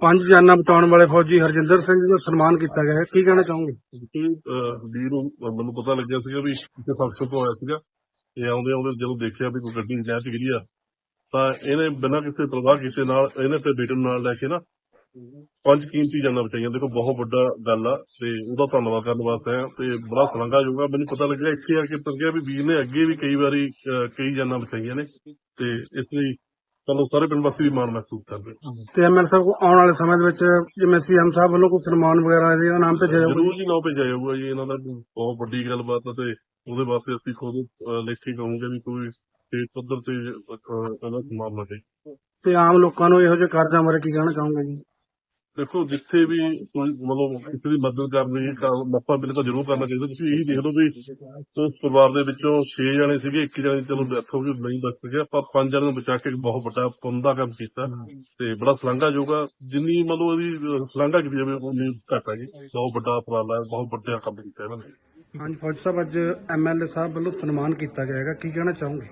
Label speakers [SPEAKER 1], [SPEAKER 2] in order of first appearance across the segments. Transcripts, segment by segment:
[SPEAKER 1] ਪੰਜ ਜਾਨਾਂ ਬਚਾਉਣ ਵਾਲੇ ਫੌਜੀ ਹਰਜਿੰਦਰ ਸਿੰਘ ਜੀ ਦਾ ਸਨਮਾਨ ਕੀਤਾ ਗਿਆ ਹੈ। ਕੀ ਕਹਿਣਾ ਚਾਹੋਗੇ?
[SPEAKER 2] ਕਿ ਵੀਰ ਨੂੰ ਮੈਨੂੰ ਪਤਾ ਲੱਗਿਆ ਸੀਗਾ ਵੀ ਕਿਤੇ ਫੰਕਸ਼ਨ ਤੋਂ ਆਇਆ ਸੀਗਾ। ਇਹ ਆਉਂਦੇ ਆਉਂਦੇ ਜਦੋਂ ਦੇਖਿਆ ਵੀ ਕੋਈ ਗੱਡੀ ਨਹਿਰ ਚ ਗਿਰੀ ਆ, ਤਾਂ ਇਹਨੇ ਬਿਨਾਂ ਕਿਸੇ ਪ੍ਰਵਾਹ ਕੀਤੇ ਨਾਲ ਇਹਨੇ ਤੇ ਬੇਟੇ ਨਾਲ ਲੈ ਕੇ ਨਾ ਪੰਜ ਕੀਮਤੀ ਜਾਨਾਂ ਬਚਾਈਆਂ। ਦੇਖੋ, ਬਹੁਤ ਵੱਡਾ ਗੱਲ ਆ ਤੇ ਉਹਦਾ ਧੰਨਵਾਦ ਕਰਨ ਵਾਸਤੇ ਆ ਤੇ ਬੜਾ ਸਲਾਘਾ ਜੋਗਾ ਮੈਨੂੰ ਪਤਾ ਲੱਗਿਆ ਇੱਥੇ ਆ ਕੇ ਲੱਗਿਆ ਵੀ ਵੀਰ ਨੇ ਅੱਗੇ ਵੀ ਕਈ ਵਾਰੀ ਕਈ ਜਾਨਾਂ ਬਚਾਈਆਂ ਨੇ ਤੇ ਇਸ ਲਈ ਚਲੋ ਸਾਰੇ ਪਿੰਡ ਵਾਸੀ ਵੀ ਮਾਣ ਮਹਿਸੂਸ ਕਰਦੇ
[SPEAKER 1] ਤੇ ਐਮਐਲ ਸਾਹਿਬ ਕੋਲ ਆਉਣ ਵਾਲੇ ਸਮੇਂ ਦੇ ਵਿੱਚ ਜਿਵੇਂ ਸੀਐਮ ਸਾਹਿਬ ਵੱਲੋਂ ਕੋਈ ਸਨਮਾਨ ਵਗੈਰਾ ਇਹਦੇ ਨਾਮ ਭੇਜਿਆ ਜਾਊਗਾ?
[SPEAKER 2] ਜ਼ਰੂਰ ਜੀ ਨਾ ਭੇਜਿਆ ਜਾਊਗਾ ਜੀ। ਇਹਨਾਂ ਦਾ ਬਹੁਤ ਵੱਡੀ ਗੱਲਬਾਤ ਆ ਤੇ ਉਹਦੇ ਵਾਸਤੇ ਅਸੀਂ ਖੁਦ ਅਹ, ਲਿਖੀ ਕਹੂੰਗੇ ਵੀ ਕੋਈ ਸਟੇਟ ਪੱਧਰ ਤੇ ਅਹ, ਇਹਦਾ ਮਾਮਲਾ ਚਾਹੀਦਾ
[SPEAKER 1] ਤੇ ਆਮ ਲੋਕਾਂ ਨੂੰ ਇਹੋ ਜਿਹੇ ਕਾਰਜਾਂ ਬਾਰੇ ਕੀ ਕਹਿਣਾ ਚਾਹੋਗੇ ਜੀ?
[SPEAKER 2] ਦੇਖੋ ਜਿੱਥੇ ਵੀ ਕੋਈ ਮਤਲਬ ਕਿਸੇ ਦੀ ਮਦਦ ਕਰਨੀ ਤਾਂ ਮੌਕਾ ਮਿਲੇ ਤਾਂ ਜ਼ਰੂਰ ਕਰਨਾ ਚਾਹੀਦਾ। ਤੁਸੀਂ ਇਹੀ ਦੇਖ ਲਓ ਵੀ ਉਸ ਪਰਿਵਾਰ ਦੇ ਵਿੱਚੋਂ 6 ਜਣੇ ਸੀਗੇ ਇੱਕ ਜਣੇ ਦੀ ਚਲੋ ਡੈਥ ਹੋ ਗਈ ਨਹੀਂ ਬਚ ਸਕਿਆ ਪਰ ਪੰਜ ਜਣਿਆਂ ਨੂੰ ਬਚਾ ਕੇ ਇੱਕ ਬਹੁਤ ਵੱਡਾ ਪੁੰਨ ਦਾ ਕੰਮ ਕੀਤਾ ਤੇ ਬੜਾ ਸਲਾਘਾ ਜੋਗਾ ਜਿੰਨੀ ਮਤਲਬ ਇਹਦੀ ਸਲਾਘਾ ਕੀਤੀ ਜਾਵੇ ਉਨੀ ਘੱਟ ਹੈ ਜੀ। ਬਹੁਤ ਵੱਡਾ ਉਪਰਾਲਾ ਹੈ ਬਹੁਤ ਵੱਡਾ ਕੰਮ ਕੀਤਾ ਇਹਨਾਂ ਨੇ।
[SPEAKER 1] ਹਾਂਜੀ ਫੌਜੀ ਸਾਹਿਬ ਅੱਜ ਐਮਐਲਏ ਸਾਹਿਬ ਵੱਲੋਂ ਸਨਮਾਨ ਕੀਤਾ ਜਾਏਗਾ। ਕੀ ਕਹਿਣਾ ਚਾਹੋਗੇ?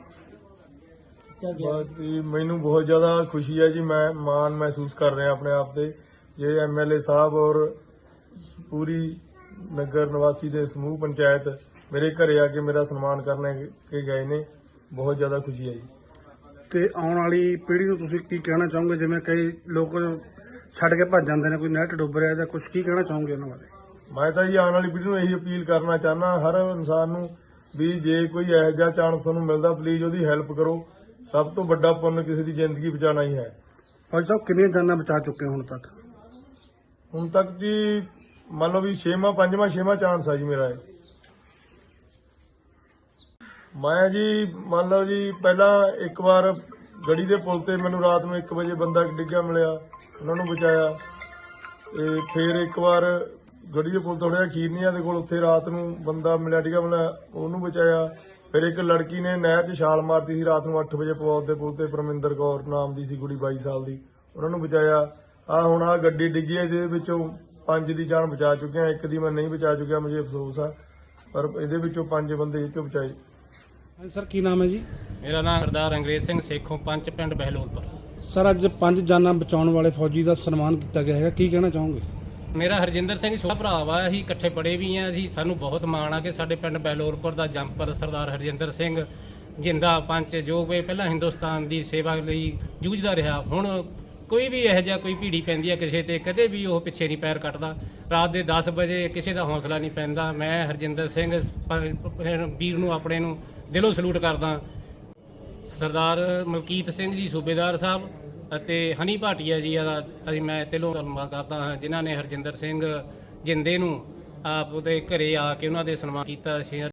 [SPEAKER 3] ਬਾਕੀ ਮੈਨੂੰ ਬਹੁਤ ਜ਼ਿਆਦਾ ਖੁਸ਼ੀ ਹੈ ਜੀ ਮੈਂ ਮਾਣ ਮਹਿਸੂਸ ਕਰ ਰਿਹਾ ਆਪਣੇ ਆਪ ਤੇ। ਜੇ ਐਮਐਲਏ ਸਾਹਿਬ ਔਰ ਪੂਰੀ ਨਗਰ ਨਿਵਾਸੀ ਦੇ ਸਮੂਹ ਪੰਚਾਇਤ ਮੇਰੇ ਘਰੇ ਆ ਕੇ ਮੇਰਾ ਸਨਮਾਨ ਕਰਨ ਕੇ ਗਏ ਨੇ। ਬਹੁਤ ਜ਼ਿਆਦਾ ਖੁਸ਼ੀ ਹੈ ਜੀ।
[SPEAKER 1] ਤੇ ਆਉਣ ਵਾਲੀ ਪੀੜ੍ਹੀ ਨੂੰ ਤੁਸੀਂ ਕੀ ਕਹਿਣਾ ਚਾਹੋਗੇ? ਜਿਵੇਂ ਕਈ ਲੋਕ ਛੱਡ ਕੇ ਭੱਜ ਜਾਂਦੇ ਨੇ ਕੋਈ ਨੈਟ ਡੁੱਬ ਰਿਹਾ ਜਾਂ ਕੁਝ ਕੀ ਕਹਿਣਾ ਚਾਹੋਗੇ ਉਹਨਾਂ ਬਾਰੇ?
[SPEAKER 3] ਮੈਂ ਤਾਂ ਜੀ ਆਉਣ ਵਾਲੀ ਪੀੜ੍ਹੀ ਨੂੰ ਇਹੀ ਅਪੀਲ ਕਰਨਾ ਚਾਹਨਾ ਹਰ ਇਨਸਾਨ ਨੂੰ ਵੀ ਜੇ ਕੋਈ ਇਹੋ ਜਿਹਾ ਚਾਂਸ ਤੁਹਾਨੂੰ ਮਿਲਦਾ ਪਲੀਜ਼ ਉਹਦੀ ਹੈਲਪ ਕਰੋ। ਸਭ ਤੋਂ ਵੱਡਾ ਪੁੰਨ ਕਿਸੇ ਦੀ ਜ਼ਿੰਦਗੀ ਬਚਾਉਣਾ ਹੀ ਹੈ।
[SPEAKER 1] ਫੌਜੀ ਸਾਹਿਬ ਕਿੰਨੀਆਂ ਜਾਨਾਂ ਬਚਾ ਚੁੱਕੇ ਹੁਣ ਤੱਕ?
[SPEAKER 3] ਹੁਣ ਤੱਕ ਜੀ, ਮੰਨ ਲਓ ਵੀ ਛੇਵਾਂ, ਪੰਜਵਾਂ, ਛੇਵਾਂ ਚਾਂਸ ਆ ਜੀ ਮੇਰਾ ਇਹ। ਮੈਂ ਜੀ, ਮੰਨ ਲਓ ਜੀ, ਪਹਿਲਾਂ ਇੱਕ ਵਾਰ ਗੜੀ ਦੇ ਪੁਲ ਤੇ ਮੈਨੂੰ ਰਾਤ ਨੂੰ 1 ਵਜੇ ਬੰਦਾ ਡਿੱਗਿਆ ਮਿਲਿਆ, ਉਹਨਾਂ ਨੂੰ ਬਚਾਇਆ। ਤੇ ਫਿਰ ਇੱਕ ਵਾਰ ਗੜੀ ਦੇ ਪੁਲ ਥੋੜਾ ਜਿਹਾ ਖੀਰਨੀਆਂ ਦੇ ਕੋਲ, ਉੱਥੇ ਰਾਤ ਨੂੰ ਬੰਦਾ ਮਿਲਿਆ, ਡਿੱਗਿਆ ਮਿਲਿਆ, ਉਹਨੂੰ ਬਚਾਇਆ। ਫਿਰ ਇੱਕ ਲੜਕੀ ਨੇ ਨਹਿਰ 'ਚ ਛਾਲ ਮਾਰਤੀ ਸੀ ਰਾਤ ਨੂੰ 8 ਵਜੇ ਪੌਦ ਦੇ ਪੁਲ ਤੇ, ਪਰਮਿੰਦਰ ਕੌਰ ਨਾਮ ਦੀ ਸੀ, ਕੁੜੀ 22 ਸਾਲ ਦੀ, ਉਹਨਾਂ ਨੂੰ ਬਚਾਇਆ। ਆ ਹੁਣ ਆ ਗੱਡੀ ਡਿੱਗੀ ਹੈ ਜਿਹਦੇ ਵਿੱਚੋਂ ਪੰਜ ਦੀ ਜਾਨ ਬਚਾ ਚੁੱਕੇ ਆ ਇੱਕ ਦੀ ਮੈਂ ਨਹੀਂ ਬਚਾ ਚੁੱਕਿਆ ਮੈਨੂੰ ਅਫਸੋਸ ਆ। ਪਰ ਇਹਦੇ ਵਿੱਚੋਂ ਪੰਜ ਬੰਦੇ ਇਹ ਚੋਂ ਬਚਾਏ।
[SPEAKER 1] ਹਾਂਜੀ ਸਰ ਕੀ ਨਾਮ ਹੈ ਜੀ?
[SPEAKER 4] ਮੇਰਾ ਨਾਮ ਸਰਦਾਰ ਅੰਗਰੇਜ਼ ਸਿੰਘ ਸੇਖੋਂ ਪੰਚ ਪਿੰਡ ਬਹਿਲੋਲਪੁਰ
[SPEAKER 1] ਸਰ ਅੱਜ ਪੰਜ ਜਾਨਾਂ ਬਚਾਉਣ ਵਾਲੇ ਫੌਜੀ ਦਾ ਸਨਮਾਨ ਕੀਤਾ ਗਿਆ ਹੈਗਾ ਕੀ ਕਹਿਣਾ ਚਾਹੋਗੇ?
[SPEAKER 4] ਮੇਰਾ ਹਰਜਿੰਦਰ ਸਿੰਘ ਛੋਟਾ ਭਰਾ ਵਾ ਅਸੀਂ ਇਕੱਠੇ ਪੜੇ ਵੀ ਆ ਅਸੀਂ ਸਾਨੂੰ ਬਹੁਤ ਮਾਣ ਆ ਕਿ ਸਾਡੇ ਪਿੰਡ ਬਹਿਲੋਲਪੁਰ ਦਾ ਜੰਪਰ ਸਰਦਾਰ ਹਰਜਿੰਦਰ ਸਿੰਘ ਜਿੰਦਾ ਪੰਚ ਜੋ ਕਿ ਪਹਿਲਾਂ ਹਿੰਦੁਸਤਾਨ ਦੀ ਸੇਵਾ ਲਈ ਜੂਝਦਾ ਰਿਹਾ ਹੁਣ ਕੋਈ ਵੀ ਇਹੋ ਜਿਹਾ ਕੋਈ ਭੀੜੀ ਪੈਂਦੀ ਹੈ ਕਿਸੇ ਤੇ, ਕਦੇ ਵੀ ਉਹ ਪਿੱਛੇ ਨਹੀਂ ਪੈਰ ਕੱਟਦਾ। ਰਾਤ ਦੇ 10 ਵਜੇ ਕਿਸੇ ਦਾ ਹੌਸਲਾ ਨਹੀਂ ਪੈਂਦਾ। ਮੈਂ ਹਰਜਿੰਦਰ ਸਿੰਘ ਵੀਰ ਨੂੰ, ਆਪਣੇ ਨੂੰ ਦਿਲੋਂ ਸਲੂਟ ਕਰਦਾ। ਸਰਦਾਰ ਮਲਕੀਤ ਸਿੰਘ ਜੀ, ਸੂਬੇਦਾਰ ਸਾਹਿਬ ਅਤੇ ਹਨੀ ਭਾਟੀਆ ਜੀ ਦਾ ਅਸੀਂ ਮੈਂ ਦਿਲੋਂ ਧੰਨਵਾਦ ਕਰਦਾ ਹਾਂ, ਜਿਨ੍ਹਾਂ ਨੇ ਹਰਜਿੰਦਰ ਸਿੰਘ ਜਿੰਦੇ ਨੂੰ ਆਪ ਉਹਦੇ ਘਰੇ ਆ ਕੇ ਉਹਨਾਂ ਦੇ ਸਨਮਾਨ ਕੀਤਾ। ਸੀ